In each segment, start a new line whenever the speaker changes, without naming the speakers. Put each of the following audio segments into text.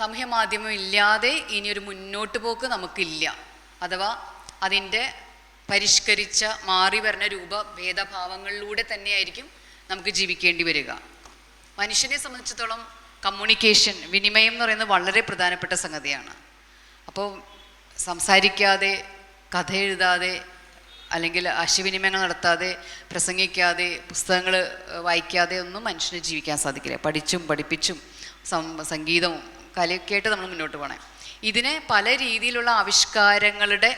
സാമൂഹ്യ മാധ്യമം ഇല്ലാതെ ഇനിയൊരു മുന്നോട്ട് പോക്ക് നമുക്കില്ല. അഥവാ അതിന്റെ പരിഷ്കരിച്ച മാറി വരുന്ന രൂപ ഭേദഭാവങ്ങളിലൂടെ തന്നെയായിരിക്കും നമുക്ക് ജീവിക്കേണ്ടി വരിക. മനുഷ്യനെ സംബന്ധിച്ചിടത്തോളം കമ്മ്യൂണിക്കേഷൻ വിനിമയം എന്ന് പറയുന്നത് വളരെ പ്രധാനപ്പെട്ട സംഗതിയാണ്. അപ്പോൾ സംസാരിക്കാതെ കഥ എഴുതാതെ അല്ലെങ്കിൽ ആശയവിനിമയങ്ങൾ നടത്താതെ പ്രസംഗിക്കാതെ പുസ്തകങ്ങൾ വായിക്കാതെ ഒന്നും മനുഷ്യന് ജീവിക്കാൻ സാധിക്കില്ല. പഠിച്ചും പഠിപ്പിച്ചും സംഗീതവും കലയൊക്കെ ആയിട്ട് നമ്മൾ മുന്നോട്ട് പോകണേ ഇതിനെ പല രീതിയിലുള്ള ആവിഷ്കാരങ്ങളുടെ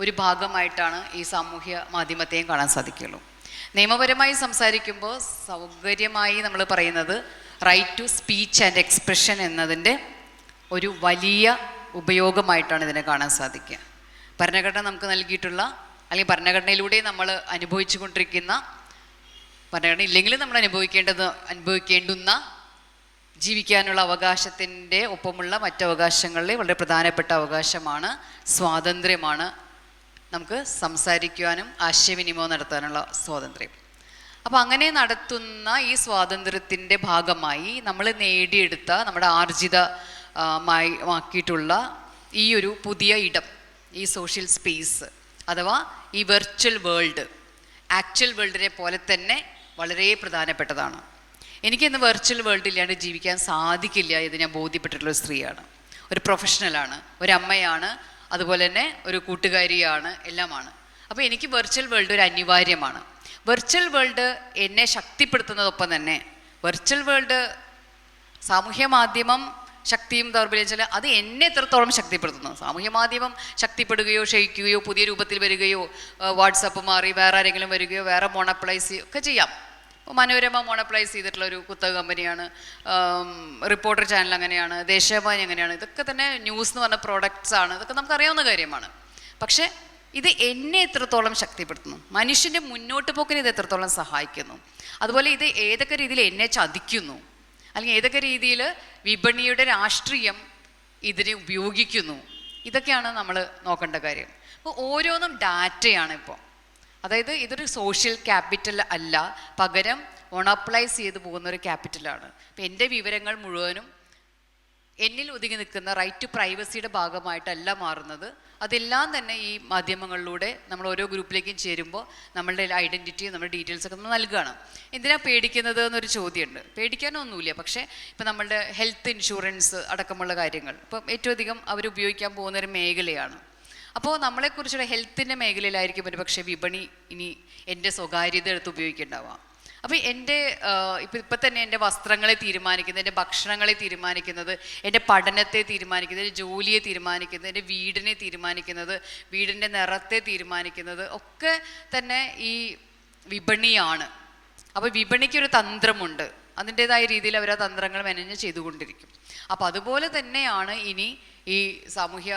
ഒരു ഭാഗമായിട്ടാണ് ഈ സാമൂഹ്യ മാധ്യമത്തെയും കാണാൻ സാധിക്കുള്ളൂ നിയമപരമായി സംസാരിക്കുമ്പോൾ സൗകര്യമായി നമ്മൾ പറയുന്നത് right to speech and expression എന്നതിന്റെ ഒരു വലിയ ഉപയോഗമായിട്ടാണ് ഇതിനെ കാണാൻ സാധിക്കുക. ഭരണഘടന നമുക്ക് നൽകിയിട്ടുള്ള അല്ലെങ്കിൽ ഭരണഘടനയിലൂടെ നമ്മൾ അനുഭവിച്ചു കൊണ്ടിരിക്കുന്ന ഭരണഘടന ഇല്ലെങ്കിലും നമ്മൾ അനുഭവിക്കേണ്ടത് അനുഭവിക്കേണ്ടുന്ന ജീവിക്കാനുള്ള അവകാശത്തിന്റെ ഒപ്പമുള്ള മറ്റ് അവകാശങ്ങളിലെ വളരെ പ്രധാനപ്പെട്ട അവകാശമാണ് സ്വാതന്ത്ര്യമാണ്. നമുക്ക് സംസാരിക്കുവാനും ആശയവിനിമയം നടത്താനുള്ള സ്വാതന്ത്ര്യം. അപ്പോൾ അങ്ങനെ നടത്തുന്ന ഈ സ്വാതന്ത്ര്യത്തിന്റെ ഭാഗമായി നമ്മൾ നേടിയെടുത്ത നമ്മുടെ ആർജിത ആ, മായി ആക്കിയിട്ടുള്ള ഈ ഒരു പുതിയ ഇടം ഈ സോഷ്യൽ സ്പേസ് അഥവാ ഈ വെർച്വൽ വേൾഡ് ആക്ച്വൽ വേൾഡിനെ പോലെ തന്നെ വളരെ പ്രധാനപ്പെട്ടതാണ്. എനിക്കിന്ന് വെർച്വൽ വേൾഡ് ഇല്ലാണ്ട് ജീവിക്കാൻ സാധിക്കില്ല എന്ന് ഞാൻ ബോധ്യപ്പെട്ടിട്ടുള്ള ഒരു സ്ത്രീയാണ്. ഒരു പ്രൊഫഷണലാണ് ഒരു അമ്മയാണ്. അതുപോലെ തന്നെ ഒരു കൂട്ടുകാരിയാണ്. എല്ലാമാണ്. അപ്പോൾ എനിക്ക് വെർച്വൽ വേൾഡ് ഒരു അനിവാര്യമാണ്. വെർച്വൽ വേൾഡ് എന്നെ ശക്തിപ്പെടുത്തുന്നതൊപ്പം തന്നെ വെർച്വൽ വേൾഡ് സാമൂഹ്യ മാധ്യമം ശക്തിയും ദൗർബല്യം വെച്ചാൽ അത് എന്നെ എത്രത്തോളം ശക്തിപ്പെടുത്തുന്നു? സാമൂഹ്യ മാധ്യമം ശക്തിപ്പെടുകയോ ക്ഷയിക്കുകയോ പുതിയ രൂപത്തിൽ വരികയോ വാട്സപ്പ് മാറി വേറെ ആരെങ്കിലും വരികയോ വേറെ മോണപ്ലൈസ് ഒക്കെ ചെയ്യാം. മനോരമ മോണപ്ലൈസ് ചെയ്തിട്ടുള്ള ഒരു കുത്തക കമ്പനിയാണ്. റിപ്പോർട്ടർ ചാനൽ അങ്ങനെയാണ് ദേശാഭിമാനി അങ്ങനെയാണ്. ഇതൊക്കെ തന്നെ ന്യൂസ് എന്ന് പറഞ്ഞ പ്രോഡക്റ്റ്സ് ആണ്. ഇതൊക്കെ നമുക്കറിയാവുന്ന കാര്യമാണ്. പക്ഷേ ഇത് എന്നെ എത്രത്തോളം ശക്തിപ്പെടുത്തുന്നു? മനുഷ്യന്റെ മുന്നോട്ട് പോക്കിന് ഇത് എത്രത്തോളം സഹായിക്കുന്നു? അതുപോലെ ഇത് ഏതൊക്കെ രീതിയിൽ എന്നെ ചതിക്കുന്നു? അല്ലെങ്കിൽ ഏതൊക്കെ രീതിയിൽ വിപണിയുടെ രാഷ്ട്രീയം ഇതിനെ ഉപയോഗിക്കുന്നു? ഇതൊക്കെയാണ് നമ്മൾ നോക്കേണ്ട കാര്യം. അപ്പോൾ ഓരോന്നും ഡാറ്റയാണ് ഇപ്പോൾ അതായത് ഇതൊരു സോഷ്യൽ ക്യാപിറ്റൽ അല്ല. പകരം ഓണപ്ലൈസ് ചെയ്ത് പോകുന്ന ഒരു ക്യാപിറ്റലാണ് അപ്പം എന്റെ വിവരങ്ങൾ മുഴുവനും എന്നിൽ ഒതുങ്ങി നിൽക്കുന്ന റൈറ്റ് ടു പ്രൈവസിയുടെ ഭാഗമായിട്ടല്ല മാറുന്നത്. അതെല്ലാം തന്നെ ഈ മാധ്യമങ്ങളിലൂടെ നമ്മൾ ഓരോ ഗ്രൂപ്പിലേക്കും ചേരുമ്പോൾ നമ്മളുടെ ഐഡന്റിറ്റി നമ്മുടെ ഡീറ്റെയിൽസ് ഒക്കെ നമ്മൾ നൽകുകയാണ്. എന്തിനാ പേടിക്കുന്നത് എന്നൊരു ചോദ്യമുണ്ട്. പേടിക്കാനൊന്നുമില്ല. പക്ഷേ ഇപ്പം നമ്മളുടെ ഹെൽത്ത് ഇൻഷുറൻസ് അടക്കമുള്ള കാര്യങ്ങൾ. ഇപ്പം ഏറ്റവും അധികം അവർ ഉപയോഗിക്കാൻ പോകുന്ന ഒരു മേഖലയാണ്. അപ്പോൾ നമ്മളെക്കുറിച്ചുള്ള ഹെൽത്തിന്റെ മേഖലയിലായിരിക്കും ഒരു പക്ഷേ വിപണി ഇനി എന്റെ സ്വകാര്യത എടുത്ത് ഉപയോഗിക്കേണ്ടാവാം അപ്പോൾ എന്റെ ഇപ്പം ഇപ്പം തന്നെ എന്റെ വസ്ത്രങ്ങളെ തീരുമാനിക്കുന്നത് എന്റെ ഭക്ഷണങ്ങളെ തീരുമാനിക്കുന്നത് എന്റെ പഠനത്തെ തീരുമാനിക്കുന്നത് എന്റെ ജോലിയെ തീരുമാനിക്കുന്നത് എന്റെ വീടിനെ തീരുമാനിക്കുന്നത് വീടിന്റെ നിറത്തെ തീരുമാനിക്കുന്നത് ഒക്കെ തന്നെ ഈ വിപണിയാണ്. അപ്പോൾ വിപണിക്കൊരു തന്ത്രമുണ്ട്. അതിന്റെതായ രീതിയിൽ അവർ ആ തന്ത്രങ്ങൾ മെനഞ്ഞ് ചെയ്തുകൊണ്ടിരിക്കും. അപ്പോൾ അതുപോലെ തന്നെയാണ് ഇനി ഈ സാമൂഹ്യ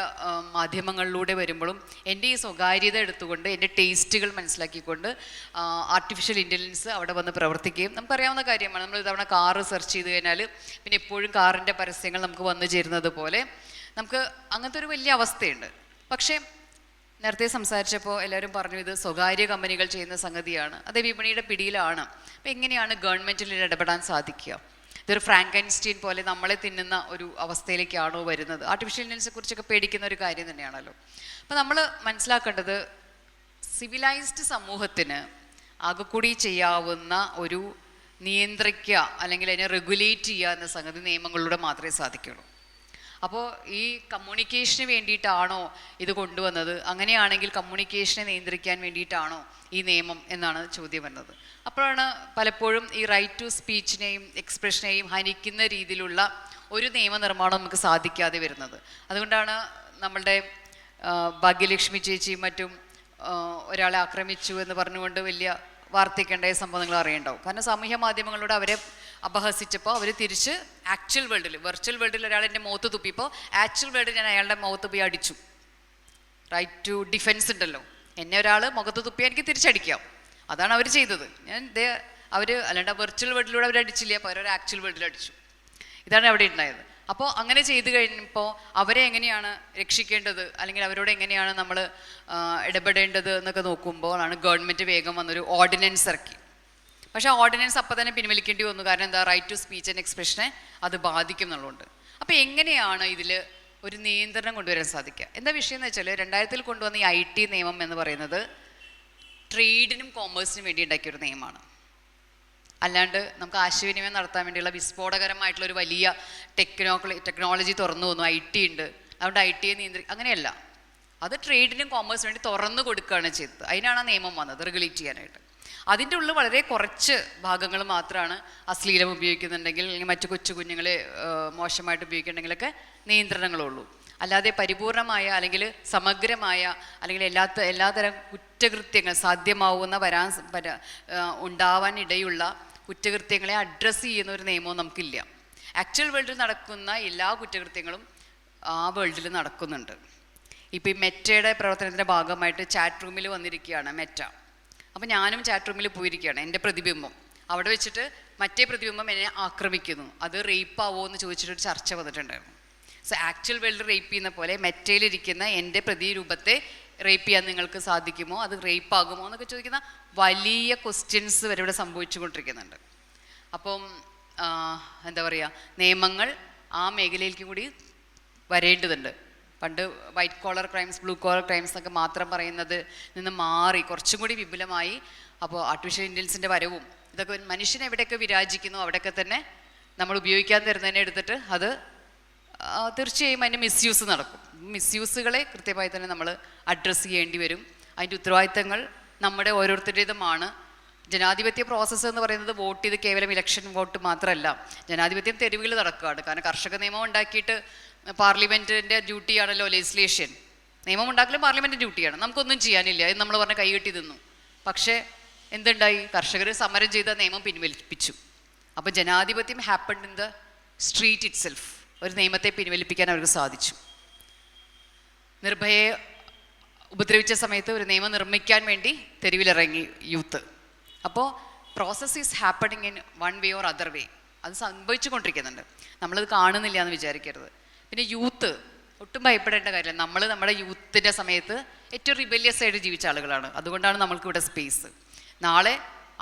മാധ്യമങ്ങളിലൂടെ വരുമ്പോഴും എന്റെ ഈ സ്വകാര്യത എടുത്തുകൊണ്ട് എന്റെ ടേസ്റ്റുകൾ മനസ്സിലാക്കിക്കൊണ്ട് ആർട്ടിഫിഷ്യൽ ഇന്റലിജൻസ് അവിടെ വന്ന് പ്രവർത്തിക്കുകയും നമുക്കറിയാവുന്ന കാര്യമാണ്. നമ്മൾ ഇതവണ കാറ് സെർച്ച് ചെയ്ത് കഴിഞ്ഞാൽ പിന്നെ എപ്പോഴും കാറിന്റെ പരസ്യങ്ങൾ നമുക്ക് വന്നു ചേരുന്നത് പോലെ നമുക്ക് അങ്ങനത്തെ ഒരു വലിയ അവസ്ഥയുണ്ട്. പക്ഷേ നേരത്തെ സംസാരിച്ചപ്പോൾ എല്ലാവരും പറഞ്ഞു ഇത് സ്വകാര്യ കമ്പനികൾ ചെയ്യുന്ന സംഗതിയാണ്. അത് വിപണിയുടെ പിടിയിലാണ്. അപ്പോൾ എങ്ങനെയാണ് ഗവൺമെന്റിൽ ഇടപെടാൻ സാധിക്കുക? ഇതൊരു ഫ്രാങ്കൻസ്റ്റീൻ പോലെ നമ്മളെ തിന്നുന്ന ഒരു അവസ്ഥയിലേക്കാണോ വരുന്നത്. ആർട്ടിഫിഷ്യൽ ഇന്റലിജൻസിനെ കുറിച്ചൊക്കെ പേടിക്കുന്ന ഒരു കാര്യം തന്നെയാണല്ലോ. അപ്പോൾ നമ്മൾ മനസ്സിലാക്കേണ്ടത് സിവിലൈസ്ഡ് സമൂഹത്തിന് ആകെക്കൂടി ചെയ്യാവുന്ന ഒരു നിയന്ത്രിക്കുക അല്ലെങ്കിൽ അതിനെ റെഗുലേറ്റ് ചെയ്യുക എന്ന സംഗതി നിയമങ്ങളിലൂടെ മാത്രമേ സാധിക്കുള്ളൂ. അപ്പോൾ ഈ കമ്മ്യൂണിക്കേഷന് വേണ്ടിയിട്ടാണോ ഇത് കൊണ്ടുവന്നത്? അങ്ങനെയാണെങ്കിൽ കമ്മ്യൂണിക്കേഷനെ നിയന്ത്രിക്കാൻ വേണ്ടിയിട്ടാണോ ഈ നിയമം എന്നാണ് ചോദ്യം വന്നത് അപ്പോഴാണ് പലപ്പോഴും ഈ റൈറ്റ് ടു സ്പീച്ചിനെയും എക്സ്പ്രഷനെയും ഹനിക്കുന്ന രീതിയിലുള്ള ഒരു നിയമനിർമ്മാണം നമുക്ക് സാധിക്കാതെ വരുന്നത്. അതുകൊണ്ടാണ് നമ്മളുടെ ഭാഗ്യലക്ഷ്മി ചേച്ചിയും മറ്റും ഒരാളെ ആക്രമിച്ചു എന്ന് പറഞ്ഞുകൊണ്ട് വലിയ വാർത്തയ്ക്കുണ്ടായ സംഭവങ്ങൾ അറിയേണ്ടാവും കാരണം സാമൂഹ്യ മാധ്യമങ്ങളിലൂടെ അവരെ അപഹസിച്ചപ്പോൾ അവർ തിരിച്ച് ആക്ച്വൽ വേൾഡിൽ വെർച്വൽ വേൾഡിൽ ഒരാൾ എന്റെ മുഖത്ത് തുപ്പിയപ്പോൾ ആക്ച്വൽ വേൾഡിൽ ഞാൻ അയാളുടെ മുഖത്ത് പോയി അടിച്ചു. റൈറ്റ് ടു ഡിഫെൻസ് ഉണ്ടല്ലോ. എന്നെ ഒരാൾ മുഖത്ത് തുപ്പിയാൽ എനിക്ക് തിരിച്ചടിക്കാം. അതാണ് അവർ ചെയ്തത്. ഞാൻ ദേ അവർ അല്ലാണ്ട് വെർച്വൽ വേൾഡിലൂടെ അവർ അടിച്ചില്ല. അപ്പോൾ ഒരു ആക്ച്വൽ വേൾഡിൽ അടിച്ചു. ഇതാണ് അവിടെ ഉണ്ടായത്. അപ്പോൾ അങ്ങനെ ചെയ്തു കഴിഞ്ഞപ്പോൾ അവരെ എങ്ങനെയാണ് രക്ഷിക്കേണ്ടത്? അല്ലെങ്കിൽ അവരോട് എങ്ങനെയാണ് നമ്മൾ ഇടപെടേണ്ടത് എന്നൊക്കെ നോക്കുമ്പോഴാണ് ഗവൺമെന്റ് വേഗം വന്നൊരു ഓർഡിനൻസ് ഇറക്കി. പക്ഷേ ഓർഡിനൻസ് അപ്പം തന്നെ പിൻവലിക്കേണ്ടി വന്നു. കാരണം എന്താ? റൈറ്റ് ടു സ്പീച്ച് ആൻഡ് എക്സ്പ്രഷനെ അത് ബാധിക്കും എന്നുള്ളതുകൊണ്ട് അപ്പോൾ എങ്ങനെയാണ് ഇതിൽ ഒരു നിയന്ത്രണം കൊണ്ടുവരാൻ സാധിക്കുക? എന്താ വിഷയം എന്ന് വെച്ചാൽ രണ്ടായിരത്തിൽ കൊണ്ടുവന്ന ഈ ഐ ടി നിയമം എന്ന് പറയുന്നത് ട്രേഡിനും കോമേഴ്സിനും വേണ്ടി ഉണ്ടാക്കിയൊരു നിയമമാണ്. അല്ലാണ്ട് നമുക്ക് ആശയവിനിമയം നടത്താൻ വേണ്ടിയുള്ള വിസ്ഫോടകരമായിട്ടുള്ള ഒരു വലിയ ടെക്നോ ടെക്നോളജി തുറന്നു വന്നു. ഐ ടി ഉണ്ട്. അതുകൊണ്ട് ഐ ടിയെ നിയന്ത്രി അങ്ങനെയല്ല. അത് ട്രേഡിനും കോമേഴ്സിനും വേണ്ടി തുറന്നു കൊടുക്കുകയാണ് ചെയ്തത്. അതിനാണ് നിയമം വന്നത്. റെഗുലേറ്റ് ചെയ്യാനായിട്ട്. അതിന്റെ ഉള്ളിൽ വളരെ കുറച്ച് ഭാഗങ്ങൾ മാത്രമാണ് അശ്ലീലം ഉപയോഗിക്കുന്നുണ്ടെങ്കിൽ അല്ലെങ്കിൽ മറ്റു കൊച്ചു കുഞ്ഞുങ്ങളെ മോശമായിട്ട് ഉപയോഗിക്കുന്നുണ്ടെങ്കിലൊക്കെ നിയന്ത്രണങ്ങളുള്ളൂ. അല്ലാതെ പരിപൂർണമായ അല്ലെങ്കിൽ സമഗ്രമായ അല്ലെങ്കിൽ എല്ലാത്ത എല്ലാതരം കുറ്റകൃത്യങ്ങൾ സാധ്യമാവുന്ന വരാൻ വരാ ഉണ്ടാവാൻ ഇടയുള്ള കുറ്റകൃത്യങ്ങളെ അഡ്രസ്സ് ചെയ്യുന്ന ഒരു നിയമവും നമുക്കില്ല. ആക്ച്വൽ വേൾഡിൽ നടക്കുന്ന എല്ലാ കുറ്റകൃത്യങ്ങളും ആ വേൾഡിൽ നടക്കുന്നുണ്ട്. ഇപ്പോൾ ഈ മെറ്റയുടെ പ്രവർത്തനത്തിന്റെ ഭാഗമായിട്ട് ചാറ്റ് റൂമിൽ വന്നിരിക്കുകയാണ് മെറ്റ. അപ്പോൾ ഞാനും ചാറ്റ് റൂമിൽ പോയിരിക്കുകയാണ് എന്റെ പ്രതിബിംബം. അവിടെ വെച്ചിട്ട് മറ്റേ പ്രതിബിംബം എന്നെ ആക്രമിക്കുന്നു. അത് റേപ്പ് ആവുമോ എന്ന് ചോദിച്ചിട്ടൊരു ചർച്ച വന്നിട്ടുണ്ടായിരുന്നു. സോ ആക്ച്വൽ വേൾഡ് റേപ്പ് ചെയ്യുന്ന പോലെ മെറ്റയിലിരിക്കുന്ന എന്റെ പ്രതിരൂപത്തെ റേപ്പ് ചെയ്യാൻ നിങ്ങൾക്ക് സാധിക്കുമോ? അത് റേപ്പ് ആകുമോ എന്നൊക്കെ ചോദിക്കുന്ന വലിയ ക്വസ്റ്റ്യൻസ് വരെ ഇവിടെ സംഭവിച്ചുകൊണ്ടിരിക്കുന്നുണ്ട്. അപ്പം എന്താ പറയുക നിയമങ്ങൾ ആ മേഖലയിലേക്ക് കൂടി വരേണ്ടതുണ്ട്. പണ്ട് white collar crimes blue collar crimes എന്നൊക്കെ മാത്രം പറയുന്നത് നിന്ന് മാറി കുറച്ചും കൂടി വിപുലമായി. അപ്പോൾ ആർട്ടിഫിഷ്യൽ ഇന്റലിജൻസിന്റെ വരവും ഇതൊക്കെ മനുഷ്യൻ എവിടെയൊക്കെ വിരാജിക്കുന്നു അവിടെയൊക്കെ തന്നെ നമ്മൾ ഉപയോഗിക്കാൻ തരുന്നതിനെ എടുത്തിട്ട് അത് തീർച്ചയായും അതിന്റെ മിസ്യൂസ് നടക്കും. മിസ്യൂസുകളെ കൃത്യമായി തന്നെ നമ്മൾ അഡ്രസ്സ് ചെയ്യേണ്ടി വരും. അതിന്റെ ഉത്തരവാദിത്തങ്ങൾ നമ്മുടെ ഓരോരുത്തരുടേതുമാണ്. ജനാധിപത്യ പ്രോസസ്സ് എന്ന് പറയുന്നത് വോട്ട് ചെയ്ത് കേവലം ഇലക്ഷൻ വോട്ട് മാത്രമല്ല ജനാധിപത്യം തെരുവിൽ നടക്കുകയാണ്. കാരണം കർഷക നിയമം ഉണ്ടാക്കിയിട്ട് പാർലമെന്റിന്റെ ഡ്യൂട്ടിയാണല്ലോ ലെജിസ്ലേഷൻ. നിയമം ഉണ്ടാക്കലും പാർലമെന്റ് ഡ്യൂട്ടിയാണ്. നമുക്കൊന്നും ചെയ്യാനില്ല. എന്ന് നമ്മൾ പറഞ്ഞ കൈകെട്ടി നിന്നു പക്ഷേ എന്തുണ്ടായി? കർഷകർ സമരം ചെയ്ത നിയമം പിൻവലിപ്പിച്ചു. അപ്പോൾ ജനാധിപത്യം happen in the street itself ഒരു നിയമത്തെ പിൻവലിപ്പിക്കാൻ അവർക്ക് സാധിച്ചു. നിർഭയെ ഉപദ്രവിച്ച സമയത്ത് ഒരു നിയമം നിർമ്മിക്കാൻ വേണ്ടി തെരുവിലിറങ്ങി യൂത്ത്. അപ്പോൾ process is happening in one way or other way അത് സംഭവിച്ചു കൊണ്ടിരിക്കുന്നുണ്ട് നമ്മളത് കാണുന്നില്ല എന്ന് വിചാരിക്കരുത്. പിന്നെ യൂത്ത് ഒട്ടും ഭയപ്പെടേണ്ട കാര്യമില്ല. നമ്മൾ നമ്മുടെ യൂത്തിന്റെ സമയത്ത് ഏറ്റവും റിബല്യസ് ആയിട്ട് ജീവിച്ച ആളുകളാണ്. അതുകൊണ്ടാണ് നമ്മൾക്ക് ഇവിടെ സ്പേസ് നാളെ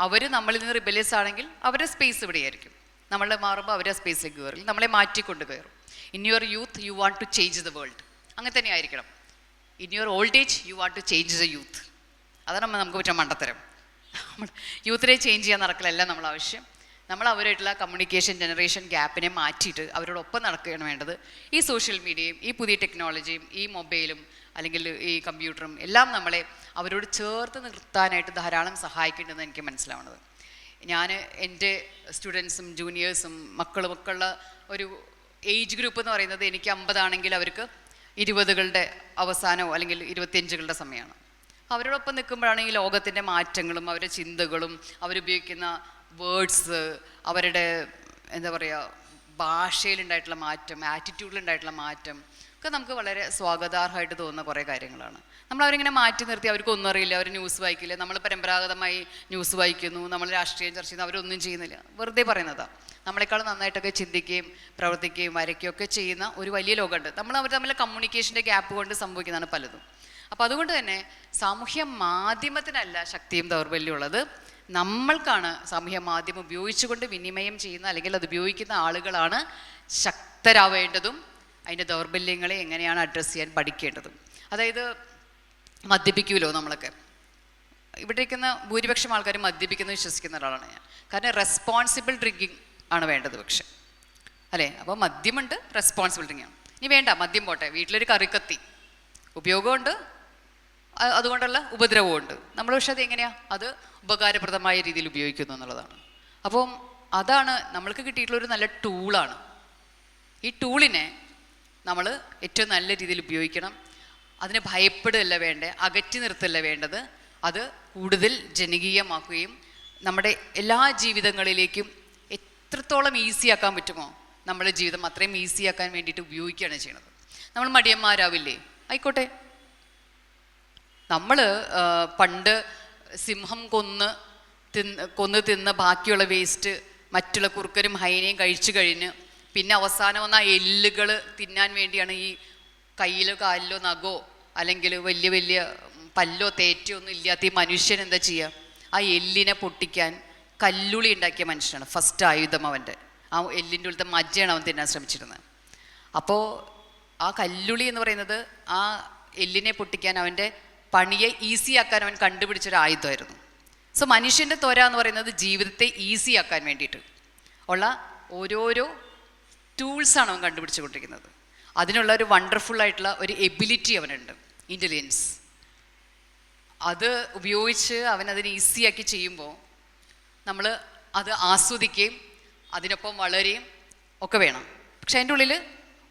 അവർ നമ്മളിൽ നിന്ന് റിബല്യസ് ആണെങ്കിൽ അവരുടെ സ്പേസ് ഇവിടെയായിരിക്കും. നമ്മൾ മാറുമ്പോൾ അവരുടെ സ്പേസിലേക്ക് കയറും നമ്മളെ മാറ്റിക്കൊണ്ട് കയറും in your youth you want to change the world അങ്ങനെ തന്നെ ആയിരിക്കണം. In your old age you want to change the youth അതാണ് നമുക്ക് പറ്റുന്ന മണ്ടത്തരം. യൂത്തിനെ ചേഞ്ച് ചെയ്യാൻ നടക്കലല്ല നമ്മൾ ആവശ്യം നമ്മൾ അവരായിട്ടുള്ള കമ്മ്യൂണിക്കേഷൻ ജനറേഷൻ ഗ്യാപ്പിനെ മാറ്റിയിട്ട് അവരോടൊപ്പം നടക്കുകയാണ് വേണ്ടത്. ഈ സോഷ്യൽ മീഡിയയും ഈ പുതിയ ടെക്നോളജിയും ഈ മൊബൈലും അല്ലെങ്കിൽ ഈ കമ്പ്യൂട്ടറും എല്ലാം നമ്മളെ അവരോട് ചേർത്ത് നിർത്താനായിട്ട് ധാരാളം സഹായിക്കേണ്ടതെന്ന് എനിക്ക് മനസ്സിലാവുന്നത്. ഞാൻ എന്റെ സ്റ്റുഡൻസും ജൂനിയേഴ്സും മക്കളും ഒക്കെ ഉള്ള ഒരു ഏജ് ഗ്രൂപ്പ് എന്ന് പറയുന്നത് എനിക്ക് അമ്പതാണെങ്കിൽ അവർക്ക് ഇരുപതുകളുടെ അവസാനമോ അല്ലെങ്കിൽ ഇരുപത്തിയഞ്ചുകളുടെ സമയമാണ്. അവരോടൊപ്പം നിൽക്കുമ്പോഴാണ് ഈ ലോകത്തിന്റെ മാറ്റങ്ങളും അവരുടെ ചിന്തകളും അവരുപയോഗിക്കുന്ന വേർഡ്സ് അവരുടെ എന്താ പറയുക ഭാഷയിലുണ്ടായിട്ടുള്ള മാറ്റം ആറ്റിറ്റ്യൂഡിലുണ്ടായിട്ടുള്ള മാറ്റം ഒക്കെ നമുക്ക് വളരെ സ്വാഗതാർഹമായിട്ട് തോന്നുന്ന കുറേ കാര്യങ്ങളാണ്. നമ്മൾ അവരിങ്ങനെ മാറ്റി നിർത്തി അവർക്ക് ഒന്നും അറിയില്ല അവർ ന്യൂസ് വായിക്കില്ല നമ്മൾ പരമ്പരാഗതമായി ന്യൂസ് വായിക്കുന്നു നമ്മൾ രാഷ്ട്രീയം ചർച്ച ചെയ്യുന്നു അവരൊന്നും ചെയ്യുന്നില്ല. വെറുതെ പറയുന്നതാണ് നമ്മളെക്കാൾ നന്നായിട്ടൊക്കെ ചിന്തിക്കുകയും പ്രവർത്തിക്കുകയും വരയ്ക്കുകയും ഒക്കെ ചെയ്യുന്ന ഒരു വലിയ ലോകമുണ്ട്. നമ്മൾ അവർ തമ്മിൽ കമ്മ്യൂണിക്കേഷന്റെ ഗ്യാപ്പ് കൊണ്ട് സംഭവിക്കുന്നതാണ് പലതും. അപ്പോൾ അതുകൊണ്ട് തന്നെ സാമൂഹ്യ മാധ്യമത്തിനല്ല ശക്തിയും ദൗർബല്യവും ഉള്ളത്. നമ്മൾക്കാണ് സാമൂഹ്യ മാധ്യമം ഉപയോഗിച്ചുകൊണ്ട് വിനിമയം ചെയ്യുന്ന അല്ലെങ്കിൽ അത് ഉപയോഗിക്കുന്ന ആളുകളാണ് ശക്തരാവേണ്ടതും അതിന്റെ ദൗർബല്യങ്ങളെ എങ്ങനെയാണ് അഡ്രസ്സ് ചെയ്യാൻ പഠിക്കേണ്ടതും. അതായത് മദ്യപിക്കുമല്ലോ നമ്മളൊക്കെ? ഇവിടെ ഇരിക്കുന്ന ഭൂരിപക്ഷം ആൾക്കാർ മദ്യപിക്കുന്നത് വിശ്വസിക്കുന്ന ഒരാളാണ് ഞാൻ. കാരണം റെസ്പോൺസിബിൾ ഡ്രിങ്കിങ് ആണ് വേണ്ടത് പക്ഷെ. അല്ലേ? അപ്പോൾ മദ്യമുണ്ട് റെസ്പോൺസിബിൾ ഡ്രിങ്കിങ് ആണ്. ഇനി വേണ്ട മദ്യം പോട്ടെ. വീട്ടിലൊരു കറിക്കത്തി. ഉപയോഗമുണ്ട് അതുകൊണ്ടുള്ള ഉപദ്രവമുണ്ട് നമ്മൾ പക്ഷെ അത് എങ്ങനെയാ? അത് ഉപകാരപ്രദമായ രീതിയിൽ ഉപയോഗിക്കുന്നു എന്നുള്ളതാണ്. അപ്പം അതാണ് നമ്മൾക്ക് കിട്ടിയിട്ടുള്ള ഒരു നല്ല ടൂളാണ്. ഈ ടൂളിനെ നമ്മൾ ഏറ്റവും നല്ല രീതിയിൽ ഉപയോഗിക്കണം. അതിനെ ഭയപ്പെടുകയല്ല വേണ്ടേ? അകറ്റി നിർത്തല്ല വേണ്ടത്. അത് കൂടുതൽ ജനകീയമാക്കുകയും നമ്മുടെ എല്ലാ ജീവിതങ്ങളിലേക്കും എത്രത്തോളം ഈസി ആക്കാൻ പറ്റുമോ നമ്മുടെ ജീവിതം അത്രയും ഈസി ആക്കാൻ വേണ്ടിയിട്ട് ഉപയോഗിക്കുകയാണ് ചെയ്യണത് നമ്മൾ മടിയന്മാരാവില്ലേ? ആയിക്കോട്ടെ. നമ്മൾ പണ്ട് സിംഹം കൊന്ന് തിന്ന് കൊന്ന് തിന്ന് ബാക്കിയുള്ള വേസ്റ്റ് മറ്റുള്ള കുറുക്കരും ഹൈനയും കഴിച്ചു കഴിഞ്ഞ് പിന്നെ അവസാനം വന്ന ആ എല്ലുകൾ തിന്നാൻ വേണ്ടിയാണ് ഈ കയ്യിലോ കാലിലോ നഖോ അല്ലെങ്കിൽ വലിയ വലിയ പല്ലോ തേറ്റോ ഒന്നും ഇല്ലാത്ത ഈ മനുഷ്യൻ എന്താ ചെയ്യുക ആ എല്ലിനെ പൊട്ടിക്കാൻ കല്ലുളി ഉണ്ടാക്കിയ മനുഷ്യനാണ്. ഫസ്റ്റ് ആയുധം അവന്റെ. ആ എല്ലിന്റെ ഉള്ളത്തെ മജ്ജയാണ് അവൻ തിന്നാൻ ശ്രമിച്ചിരുന്നത്. അപ്പോൾ ആ കല്ലുളി എന്ന് പറയുന്നത് ആ എല്ലിനെ പൊട്ടിക്കാൻ അവന്റെ പണിയെ ഈസി ആക്കാൻ അവൻ കണ്ടുപിടിച്ചൊരു ആയുധമായിരുന്നു സോ മനുഷ്യന്റെ ത്വര എന്ന് പറയുന്നത് ജീവിതത്തെ ഈസി ആക്കാൻ വേണ്ടിയിട്ട്. ഉള്ള ഓരോരോ ടൂൾസാണ് അവൻ കണ്ടുപിടിച്ചുകൊണ്ടിരിക്കുന്നത്. അതിനുള്ള ഒരു വണ്ടർഫുൾ ആയിട്ടുള്ള ഒരു എബിലിറ്റി അവനുണ്ട് ഇന്റലിജൻസ് അത് ഉപയോഗിച്ച് അവൻ അതിനെ ഈസിയാക്കി ചെയ്യുമ്പോൾ നമ്മൾ അത് ആസ്വദിക്കുകയും അതിനൊപ്പം വളരുകയും ഒക്കെ വേണം. പക്ഷെ അതിന്റെ ഉള്ളിൽ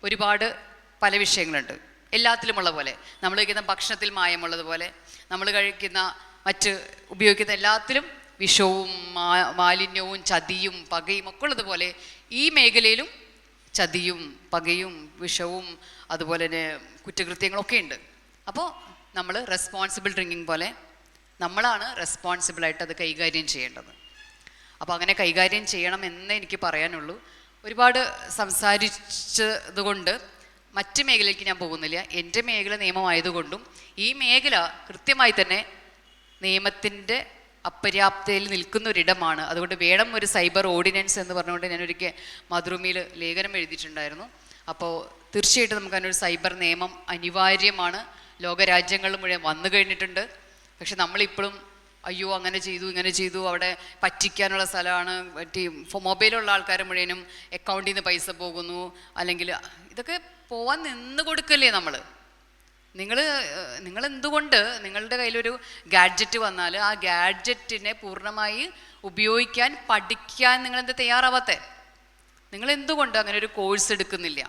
ഒരുപാട് പല വിഷയങ്ങളുണ്ട്. എല്ലാത്തിലുമുള്ള പോലെ. നമ്മൾ കഴിക്കുന്ന ഭക്ഷണത്തിൽ മായമുള്ളതുപോലെ നമ്മൾ കഴിക്കുന്ന മറ്റ് ഉപയോഗിക്കുന്ന എല്ലാത്തിലും വിഷവും മാലിന്യവും ചതിയും പകയും ഒക്കെ ഉള്ളതുപോലെ ഈ മേഖലയിലും ചതിയും പകയും വിഷവും അതുപോലെ തന്നെ കുറ്റകൃത്യങ്ങളൊക്കെ ഉണ്ട്. അപ്പോൾ നമ്മൾ റെസ്പോൺസിബിൾ ഡ്രിങ്കിങ് പോലെ നമ്മളാണ് റെസ്പോൺസിബിളായിട്ട് അത് കൈകാര്യം ചെയ്യേണ്ടത്. അപ്പോൾ അങ്ങനെ കൈകാര്യം ചെയ്യണം എന്നേ എനിക്ക് പറയാനുള്ളൂ. ഒരുപാട് സംസാരിച്ചത് കൊണ്ട് മറ്റ് മേഖലയിലേക്ക് ഞാൻ പോകുന്നില്ല. എന്റെ മേഖല നിയമമായതുകൊണ്ടും ഈ മേഖല കൃത്യമായി തന്നെ നിയമത്തിന്റെ അപര്യാപ്തയിൽ നിൽക്കുന്ന ഒരിടമാണ് അതുകൊണ്ട് വേണം ഒരു സൈബർ ഓർഡിനൻസ് എന്ന് പറഞ്ഞുകൊണ്ട് ഞാൻ ഒരിക്കൽ മാതൃഭൂമിയിൽ ലേഖനം എഴുതിയിട്ടുണ്ടായിരുന്നു. അപ്പോൾ തീർച്ചയായിട്ടും നമുക്ക് അതിനൊരു സൈബർ നിയമം അനിവാര്യമാണ്. ലോകരാജ്യങ്ങൾ മുഴുവൻ വന്നു കഴിഞ്ഞിട്ടുണ്ട്. പക്ഷെ നമ്മളിപ്പോഴും അയ്യോ അങ്ങനെ ചെയ്തു ഇങ്ങനെ ചെയ്തു അവിടെ പറ്റിക്കാനുള്ള സ്ഥലമാണ് മറ്റേ മൊബൈലുള്ള ആൾക്കാർ മുഴുവനും അക്കൗണ്ടിൽ നിന്ന് പൈസ പോകുന്നു. അല്ലെങ്കിൽ ഇതൊക്കെ പോവാൻ നിന്ന് കൊടുക്കല്ലേ നമ്മൾ നിങ്ങൾ നിങ്ങൾ എന്തുകൊണ്ട് നിങ്ങളുടെ കയ്യിലൊരു ഗാഡ്ജറ്റ് വന്നാൽ ആ ഗാഡ്ജറ്റിനെ പൂർണമായി ഉപയോഗിക്കാൻ പഠിക്കാൻ നിങ്ങൾ എന്ത് തയ്യാറാവാത്തെ? നിങ്ങൾ എന്തുകൊണ്ട് അങ്ങനെ ഒരു കോഴ്സ് എടുക്കുന്നില്ല?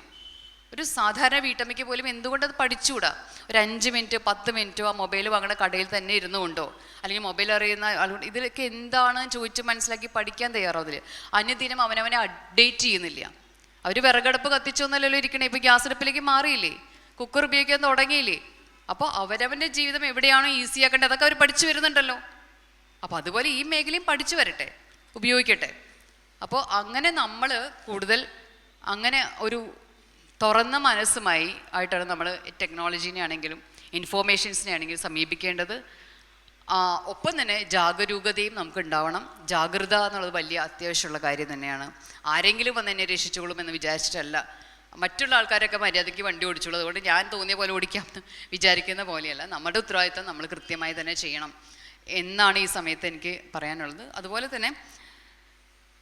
ഒരു സാധാരണ വീട്ടമ്മയ്ക്ക് പോലും എന്തുകൊണ്ട് അത് പഠിച്ചുകൂടാ? ഒരു അഞ്ച് മിനിറ്റ് പത്ത് മിനിറ്റോ ആ മൊബൈൽ വാങ്ങണ കടയിൽ തന്നെ ഇരുന്നു കൊണ്ടോ അല്ലെങ്കിൽ മൊബൈൽ അറിയുന്ന ആളുകൊണ്ട് ഇതിലൊക്കെ എന്താണ് ചോദിച്ച് മനസ്സിലാക്കി പഠിക്കാൻ തയ്യാറാവുന്നില്ല അനുദിനം അവനവനെ അപ്ഡേറ്റ് ചെയ്യുന്നില്ല. അവർ വിറകടുപ്പ് കത്തിച്ചൊന്നല്ലല്ലോ ഇരിക്കണേ. ഇപ്പോൾ ഗ്യാസ് അടുപ്പിലേക്ക് മാറിയില്ലേ? കുക്കർ ഉപയോഗിക്കാൻ തുടങ്ങിയില്ലേ? അപ്പോൾ അവരവന്റെ ജീവിതം എവിടെയാണോ ഈസി ആക്കേണ്ടത് അതൊക്കെ അവർ പഠിച്ചു വരുന്നുണ്ടല്ലോ. അപ്പോൾ അതുപോലെ ഈ മേഖലയും പഠിച്ചു വരട്ടെ ഉപയോഗിക്കട്ടെ. അപ്പോൾ അങ്ങനെ നമ്മൾ കൂടുതൽ അങ്ങനെ ഒരു തുറന്ന മനസ്സുമായി ആയിട്ടാണ് നമ്മൾ ടെക്നോളജീനെ ആണെങ്കിലും ഇൻഫോർമേഷൻസിനെ ആണെങ്കിലും സമീപിക്കേണ്ടത്. ഒപ്പം തന്നെ ജാഗരൂകതയും നമുക്ക് ഉണ്ടാവണം ജാഗ്രത എന്നുള്ളത് വലിയ അത്യാവശ്യമുള്ള കാര്യം തന്നെയാണ്. ആരെങ്കിലും വന്ന് എന്നെ രക്ഷിച്ചോളും എന്ന് വിചാരിച്ചിട്ടല്ല. മറ്റുള്ള ആൾക്കാരൊക്കെ മര്യാദയ്ക്ക് വണ്ടി ഓടിച്ചുള്ളൂ അതുകൊണ്ട് ഞാൻ തോന്നിയ പോലെ ഓടിക്കാം എന്ന് വിചാരിക്കുന്ന പോലെയല്ല. നമ്മുടെ ഉത്തരവാദിത്തം നമ്മൾ കൃത്യമായി തന്നെ ചെയ്യണം എന്നാണ് ഈ സമയത്ത് എനിക്ക് പറയാനുള്ളത്. അതുപോലെ തന്നെ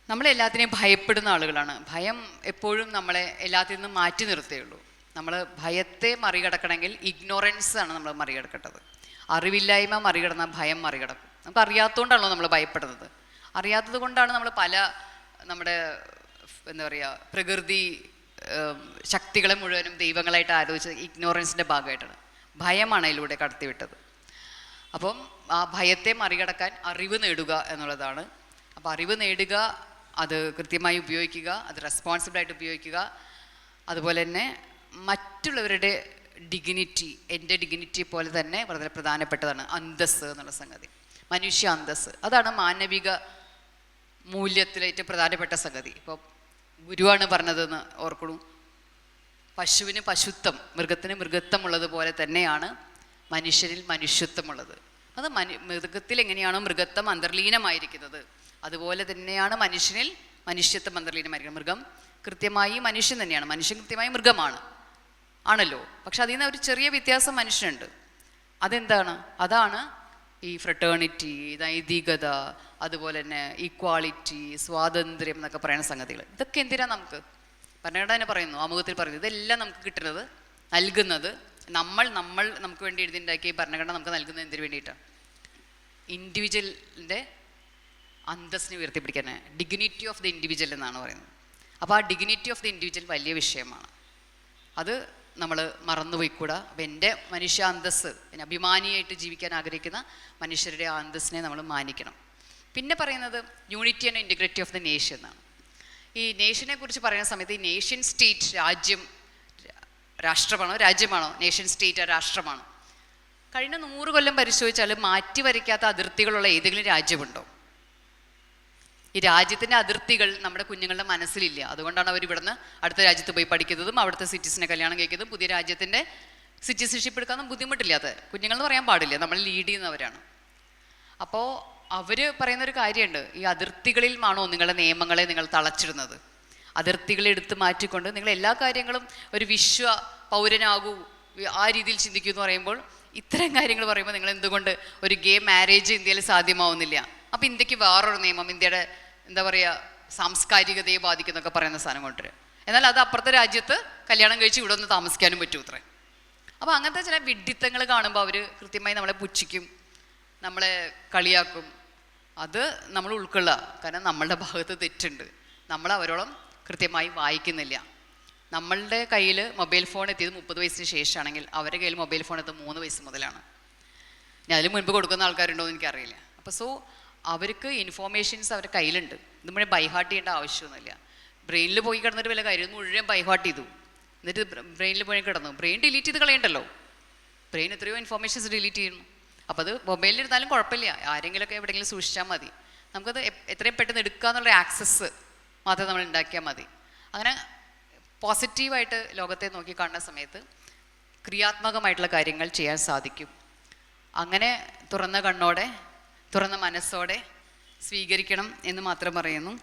നമ്മളെല്ലാത്തിനെയും ഭയപ്പെടുന്ന ആളുകളാണ്. ഭയം എപ്പോഴും നമ്മളെ എല്ലാത്തിൽ നിന്നും മാറ്റി നിർത്തേയുള്ളൂ. നമ്മൾ ഭയത്തെ മറികടക്കണമെങ്കിൽ ഇഗ്നോറൻസ് ആണ് നമ്മൾ മറികടക്കേണ്ടത്. അറിവില്ലായ്മ മറികടന്ന ഭയം മറികടക്കും. നമുക്ക് അറിയാത്തതുകൊണ്ടാണല്ലോ നമ്മൾ ഭയപ്പെടുന്നത്. അറിയാത്തത് കൊണ്ടാണ് നമ്മൾ പല നമ്മുടെ എന്താ പറയുക പ്രകൃതി ശക്തികളെ മുഴുവനും ദൈവങ്ങളായിട്ട് ആലോചിച്ചത് ഇഗ്നോറൻസിന്റെ ഭാഗമായിട്ടാണ്. ഭയമാണ് അതിലൂടെ കടത്തിവിട്ടത്. അപ്പം ആ ഭയത്തെ മറികടക്കാൻ അറിവ് നേടുക എന്നുള്ളതാണ്. അപ്പോൾ അറിവ് നേടുക അത് കൃത്യമായി ഉപയോഗിക്കുക അത് റെസ്പോൺസിബിളായിട്ട് ഉപയോഗിക്കുക. അതുപോലെ തന്നെ മറ്റുള്ളവരുടെ ഡിഗ്നിറ്റി എന്റെ ഡിഗ്നിറ്റി പോലെ തന്നെ വളരെ പ്രധാനപ്പെട്ടതാണ് അന്തസ് എന്നുള്ള സംഗതി. മനുഷ്യ അന്തസ് അതാണ് മാനവിക മൂല്യത്തിലെ ഏറ്റവും പ്രധാനപ്പെട്ട സംഗതി. ഇപ്പോൾ ഗുരുവാണ് പറഞ്ഞതെന്ന് ഓർക്കണു. പശുവിന് പശുത്വം മൃഗത്തിന് മൃഗത്വം ഉള്ളതുപോലെ തന്നെയാണ് മനുഷ്യരിൽ മനുഷ്യത്വമുള്ളത്. അത് മനു മൃഗത്തിൽ എങ്ങനെയാണോ മൃഗത്വം അന്തർലീനമായിരിക്കുന്നത് അതുപോലെ തന്നെയാണ് മനുഷ്യനിൽ മനുഷ്യത്വം അന്തർലീനമായിരിക്കുന്നത്. മൃഗം കൃത്യമായി മനുഷ്യൻ തന്നെയാണ്. മനുഷ്യൻ കൃത്യമായി മൃഗമാണ്. ആണല്ലോ. പക്ഷെ അതിൽ നിന്ന് ഒരു ചെറിയ വ്യത്യാസം മനുഷ്യനുണ്ട്. അതെന്താണ്? അതാണ് ഈ ഫ്രട്ടേണിറ്റി നൈതികത അതുപോലെ തന്നെ ഈക്വാളിറ്റി സ്വാതന്ത്ര്യം എന്നൊക്കെ പറയുന്ന സംഗതികൾ. ഇതൊക്കെ എന്തിനാ നമുക്ക്? ഭരണഘടന പറയുന്നു ആമുഖത്തിൽ പറയുന്നു. ഇതെല്ലാം നമുക്ക് കിട്ടുന്നത് നൽകുന്നത് നമ്മൾ നമ്മൾ നമുക്ക് വേണ്ടി എഴുതിണ്ടാക്കിയ ഭരണഘടന നമുക്ക് നൽകുന്നത് എന്തിനു വേണ്ടിയിട്ടാണ്? ഇൻഡിവിജ്വലിന്റെ അന്തസ്സിനെ ഉയർത്തിപ്പിടിക്കാൻ ഡിഗ്നിറ്റി ഓഫ് ദി ഇൻഡിവിജ്വൽ എന്നാണ് പറയുന്നത്. അപ്പോൾ ആ ഡിഗ്നിറ്റി ഓഫ് ദി ഇൻഡിവിജ്വൽ വലിയ വിഷയമാണ്. അത് നമ്മൾ മറന്നുപോയിക്കൂടാ. അപ്പം എന്റെ മനുഷ്യ അന്തസ് പിന്നെ അഭിമാനിയായിട്ട് ജീവിക്കാൻ ആഗ്രഹിക്കുന്ന മനുഷ്യരുടെ ആ അന്തസ്സിനെ നമ്മൾ മാനിക്കണം. പിന്നെ പറയുന്നത് unity and integrity of the nation എന്നാണ്. ഈ നേഷനെ കുറിച്ച് പറയുന്ന സമയത്ത് ഈ നേഷൻ സ്റ്റേറ്റ് രാജ്യം രാഷ്ട്രമാണോ? രാജ്യമാണോ? Nation state രാഷ്ട്രമാണോ? കഴിഞ്ഞ നൂറ് കൊല്ലം പരിശോധിച്ചാൽ മാറ്റി വരയ്ക്കാത്ത അതിർത്തികളുള്ള ഏതെങ്കിലും രാജ്യമുണ്ടോ? ഈ രാജ്യത്തിന്റെ അതിർത്തികൾ നമ്മുടെ കുഞ്ഞുങ്ങളുടെ മനസ്സിലില്ല. അതുകൊണ്ടാണ് അവർ ഇവിടുന്ന് അടുത്ത രാജ്യത്ത് പോയി പഠിക്കുന്നതും അവിടുത്തെ സിറ്റിസിനെ കല്യാണം കഴിക്കുന്നതും പുതിയ രാജ്യത്തിന്റെ സിറ്റിസൺഷിപ്പ് എടുക്കാനും ബുദ്ധിമുട്ടില്ലാത്ത കുഞ്ഞുങ്ങൾ എന്ന് പറയാൻ പാടില്ല. നമ്മൾ ലീഡ് ചെയ്യുന്നവരാണ്. അപ്പോൾ അവർ പറയുന്ന ഒരു കാര്യമുണ്ട്. ഈ അതിർത്തികളിൽ ആണോ നിങ്ങളുടെ നിയമങ്ങളെ നിങ്ങൾ തളച്ചിടുന്നത്? അതിർത്തികളെ എടുത്ത് മാറ്റിക്കൊണ്ട് നിങ്ങൾ എല്ലാ കാര്യങ്ങളും ഒരു വിശ്വ പൗരനാകൂ ആ രീതിയിൽ ചിന്തിക്കൂ എന്ന് പറയുമ്പോൾ ഇത്തരം കാര്യങ്ങൾ പറയുമ്പോൾ നിങ്ങൾ എന്തുകൊണ്ട് ഒരു ഗേ മാരേജ് ഇന്ത്യയിൽ സാധ്യമാവുന്നില്ല? അപ്പം ഇന്ത്യയ്ക്ക് വേറൊരു നിയമം ഇന്ത്യയുടെ എന്താ പറയുക സാംസ്കാരികതയെ ബാധിക്കുന്നൊക്കെ പറയുന്ന സാധനം കൊണ്ടുവരും എന്നാൽ അത് അപ്പുറത്തെ രാജ്യത്ത് കല്യാണം കഴിച്ച് ഇവിടെ ഒന്ന് താമസിക്കാനും പറ്റൂ അത്രേ. അപ്പോൾ അങ്ങനത്തെ ചില വിഡ്ഢിത്തങ്ങൾ കാണുമ്പോൾ അവർ കൃത്യമായി നമ്മളെ പുച്ഛിക്കും നമ്മളെ കളിയാക്കും. അത് നമ്മൾ ഉൾക്കൊള്ളുക. കാരണം നമ്മളുടെ ഭാഗത്ത് തെറ്റുണ്ട്. നമ്മൾ അവരോളം കൃത്യമായി വായിക്കുന്നില്ല. നമ്മളുടെ കയ്യിൽ മൊബൈൽ ഫോൺ എത്തിയത് മുപ്പത് വയസ്സിന് ശേഷമാണെങ്കിൽ അവരുടെ കയ്യിൽ മൊബൈൽ ഫോൺ എത്തുന്നത് മൂന്ന് വയസ്സ് മുതലാണ്. ഞാൻ അതിന് മുൻപ് കൊടുക്കുന്ന ആൾക്കാരുണ്ടോ എന്ന് എനിക്കറിയില്ല. അപ്പോൾ സോ അവർക്ക് ഇൻഫോർമേഷൻസ് അവരുടെ കയ്യിലുണ്ട്. ഇത് ബൈഹാർട്ട് ചെയ്യേണ്ട ആവശ്യമൊന്നുമില്ല. ബ്രെയിനിൽ പോയി കിടന്നിട്ട് വല്ല കാര്യം മുഴുവൻ ബൈഹാർട്ട് ചെയ്തു. എന്നിട്ട് ബ്രെയിനിൽ പോയി കിടന്നു. ബ്രെയിൻ ഡിലീറ്റ് ചെയ്ത് കളയണ്ടല്ലോ. ബ്രെയിൻ എത്രയോ ഇൻഫോർമേഷൻസ് ഡിലീറ്റ് ചെയ്യുന്നു. അപ്പോൾ അത് മൊബൈലിൽ ഇരുന്നാലും കുഴപ്പമില്ല. ആരെങ്കിലുമൊക്കെ എവിടെയെങ്കിലും സൂക്ഷിച്ചാൽ മതി. നമുക്കത് എത്രയും പെട്ടെന്ന് എടുക്കുക എന്നുള്ള ആക്സസ് മാത്രം നമ്മൾ ഉണ്ടാക്കിയാൽ മതി. അങ്ങനെ പോസിറ്റീവായിട്ട് ലോകത്തെ നോക്കി കാണുന്ന സമയത്ത് ക്രിയാത്മകമായിട്ടുള്ള കാര്യങ്ങൾ ചെയ്യാൻ സാധിക്കും. അങ്ങനെ തുറന്ന കണ്ണോടെ തുറന്ന മനസ്സോടെ സ്വീകരിക്കണം എന്ന് മാത്രം പറയുന്നു.